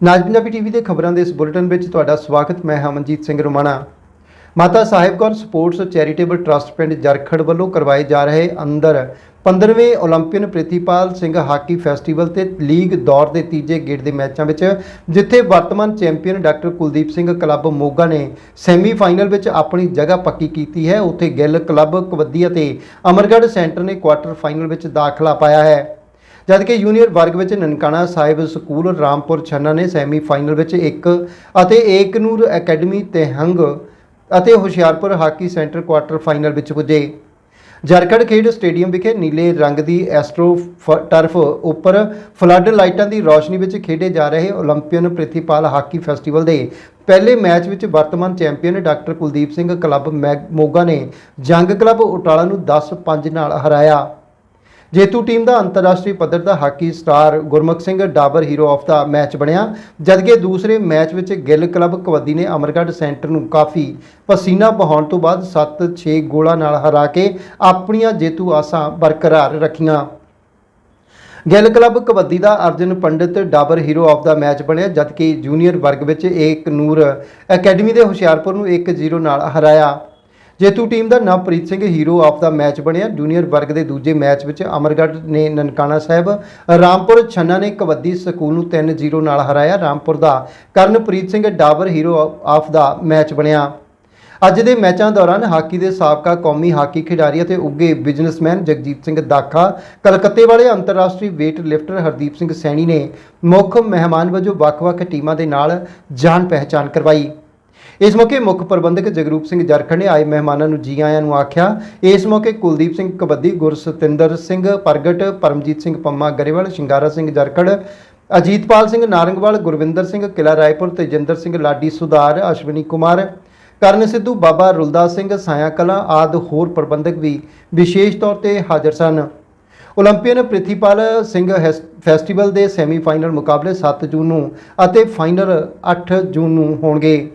ਨਾਜ Punjabi TV ਦੇ ਖਬਰਾਂ ਦੇ ਇਸ ਬੁਲੇਟਿਨ ਵਿੱਚ ਤੁਹਾਡਾ ਸਵਾਗਤ, ਮੈਂ Hamanjit Singh Romana. Mata Sahib Kaur sports charitable trust ਪਿੰਡ ਜਰਖੜ ਵੱਲੋਂ ਕਰਵਾਏ ਜਾ ਰਹੇ ਅੰਦਰ 15ਵੇਂ 올림픽ਨ ਪ੍ਰਿਤੀਪਾਲ ਸਿੰਘ ਹਾਕੀ ਫੈਸਟੀਵਲ ਤੇ ਲੀਗ ਦੌਰ ਦੇ ਤੀਜੇ ਗੇੜ ਦੇ ਮੈਚਾਂ ਵਿੱਚ, ਜਿੱਥੇ ਵਰਤਮਾਨ champion doctor Kuldeep Singh club Moga ਨੇ ਸੈਮੀਫਾਈਨਲ ਵਿੱਚ ਆਪਣੀ ਜਗ੍ਹਾ ਪੱਕੀ ਕੀਤੀ ਹੈ। ਉੱਥੇ ਗਿੱਲ ਕਲੱਬ ਕਬੱਡੀ ਅਤੇ ਅਮਰਗੜ੍ਹ ਸੈਂਟਰ ਨੇ ਕੁਆਟਰ ਫਾਈਨਲ ਵਿੱਚ ਦਾਖਲਾ ਪਾਇਆ ਹੈ। ਜਦਕਿ ਯੂਨੀਅਰ ਵਰਗ ਵਿੱਚ ਨਨਕਾਣਾ ਸਾਹਿਬ, ਸਕੂਲ ਰਾਮਪੁਰ, ਛੰਨਾ ਨੇ ਸੈਮੀ ਫਾਈਨਲ ਵਿੱਚ ਇੱਕ ਅਤੇ ਏਕ ਏਕਨੂਰ ਅਕੈਡਮੀ ਤੇਹੰਗ ਅਤੇ Hoshiarpur hockey centre quarter final ਵਿੱਚ ਪੁੱਜੇ। ਜਰਖੜ ਖੇਡ ਸਟੇਡੀਅਮ ਵਿਖੇ ਨੀਲੇ ਰੰਗ ਦੀ ਐਸਟਰੋ ਟਰਫ ਉੱਪਰ ਫਲੱਡ ਲਾਈਟਾਂ ਦੀ ਰੌਸ਼ਨੀ ਵਿੱਚ ਖੇਡੇ ਜਾ ਰਹੇ 올림픽ਨ ਪ੍ਰਿਥੀਪਾਲ ਹਾਕੀ ਫੈਸਟੀਵਲ ਦੇ ਪਹਿਲੇ ਮੈਚ ਵਿੱਚ ਵਰਤਮਾਨ champion doctor Kuldeep Singh club Moga ਨੇ ਜੰਗ ਕਲੱਬ ਉਟਾਲਾ ਨੂੰ 10-5 ਨਾਲ ਹਰਾਇਆ। ਜੇਤੂ ਟੀਮ ਦਾ ਅੰਤਰਰਾਸ਼ਟਰੀ ਪੱਧਰ ਦਾ hockey star Gurmukh Singh Dabar hero of the match ਬਣਿਆ। ਜਦਕਿ ਦੂਸਰੇ ਮੈਚ ਵਿੱਚ ਗਿੱਲ ਕਲੱਬ ਕਬੱਡੀ ਨੇ ਅਮਰਗੜ੍ਹ ਸੈਂਟਰ ਨੂੰ ਕਾਫੀ ਪਸੀਨਾ ਬਹਾਉਣ ਤੋਂ ਬਾਅਦ 7-6 ਗੋਲਾਂ ਨਾਲ ਹਰਾ ਕੇ ਆਪਣੀਆਂ ਜੇਤੂ ਆਸਾਂ ਬਰਕਰਾਰ ਰੱਖੀਆਂ। Gill club kabaddi the Arjan Pandit Dabar hero of the match ਬਣਿਆ, ਜਦਕਿ ਜੂਨੀਅਰ ਵਰਗ ਵਿੱਚ ਏਕ ਨੂਰ ਅਕੈਡਮੀ ਦੇ ਹੁਸ਼ਿਆਰਪੁਰ ਨੂੰ 1-0 ਨਾਲ ਹਰਾਇਆ। ਜੇਤੂ team the Navpreet Singh hero of the match ਬਣਿਆ। ਜੂਨੀਅਰ ਵਰਗ ਦੇ ਦੂਜੇ ਮੈਚ ਵਿੱਚ ਅਮਰਗੜ੍ਹ ਨੇ ਨਨਕਾਣਾ ਸਾਹਿਬ, ਰਾਮਪੁਰ ਛੰਨਾ ਨੇ ਕਬੱਡੀ ਸਕੂਲ ਨੂੰ 3-0 ਨਾਲ ਹਰਾਇਆ। ਰਾਮਪੁਰ ਦਾ Karanpreet Singh Dabar hero of the match ਬਣਿਆ। ਅੱਜ ਦੇ ਮੈਚਾਂ ਦੌਰਾਨ ਹਾਕੀ ਦੇ ਸਾਬਕਾ ਕੌਮੀ ਹਾਕੀ ਖਿਡਾਰੀ ਅਤੇ ਉੱਗੇ ਬਿਜ਼ਨਸਮੈਨ ਜਗਜੀਤ ਸਿੰਘ ਦਾਖਾ, ਕਲਕੱਤੇ ਵਾਲੇ ਅੰਤਰਰਾਸ਼ਟਰੀ weight ਲਿਫਟਰ ਹਰਦੀਪ ਸਿੰਘ ਸੈਣੀ ਨੇ ਮੁੱਖ ਮਹਿਮਾਨ ਵਜੋਂ ਵੱਖ-ਵੱਖ ਟੀਮਾਂ ਦੇ ਨਾਲ ਜਾਣ ਪਹਿਚਾਣ ਕਰਵਾਈ। ਇਸ ਮੌਕੇ ਮੁੱਖ ਪ੍ਰਬੰਧਕ ਜਗਰੂਪ ਸਿੰਘ ਜਰਖੜ ਨੇ ਆਏ ਮਹਿਮਾਨਾਂ ਨੂੰ ਜੀ ਆਇਆਂ ਨੂੰ ਆਖਿਆ, ਇਸ ਮੌਕੇ ਕੁਲਦੀਪ ਸਿੰਘ ਕਬੱਡੀ, ਗੁਰਸਤਿੰਦਰ ਸਿੰਘ ਪ੍ਰਗਟ, ਪਰਮਜੀਤ ਸਿੰਘ ਪੰਮਾ ਗਰੇਵਾਲ, ਸ਼ਿੰਗਾਰਾ ਸਿੰਘ ਜਰਖੜ, ਅਜੀਤਪਾਲ ਸਿੰਘ ਨਾਰੰਗਵਾਲ, ਗੁਰਵਿੰਦਰ ਸਿੰਘ ਕਿਲਾ ਰਾਏਪੁਰ ਤੇਜਿੰਦਰ ਸਿੰਘ ਲਾਡੀ ਸੁਧਾਰ, ਅਸ਼ਵਨੀ ਕੁਮਾਰ, ਕਰਨ ਸਿੱਧੂ, ਬਾਬਾ ਰੁਲਦਾ ਸਿੰਘ ਸਾਇਆ ਕਲਾ ਆਦ ਹੋਰ ਪ੍ਰਬੰਧਕ ਵੀ ਵਿਸ਼ੇਸ਼ ਤੌਰ ਤੇ ਹਾਜ਼ਰ ਸਨ। 올림픽ਨ ਪ੍ਰਿਥੀਪਾਲ ਸਿੰਘ ਫੈਸਟੀਵਲ ਦੇ ਸੈਮੀਫਾਈਨਲ ਮੁਕਾਬਲੇ 7 ਜੂਨ ਨੂੰ ਅਤੇ ਫਾਈਨਲ 8 ਜੂਨ ਨੂੰ ਹੋਣਗੇ।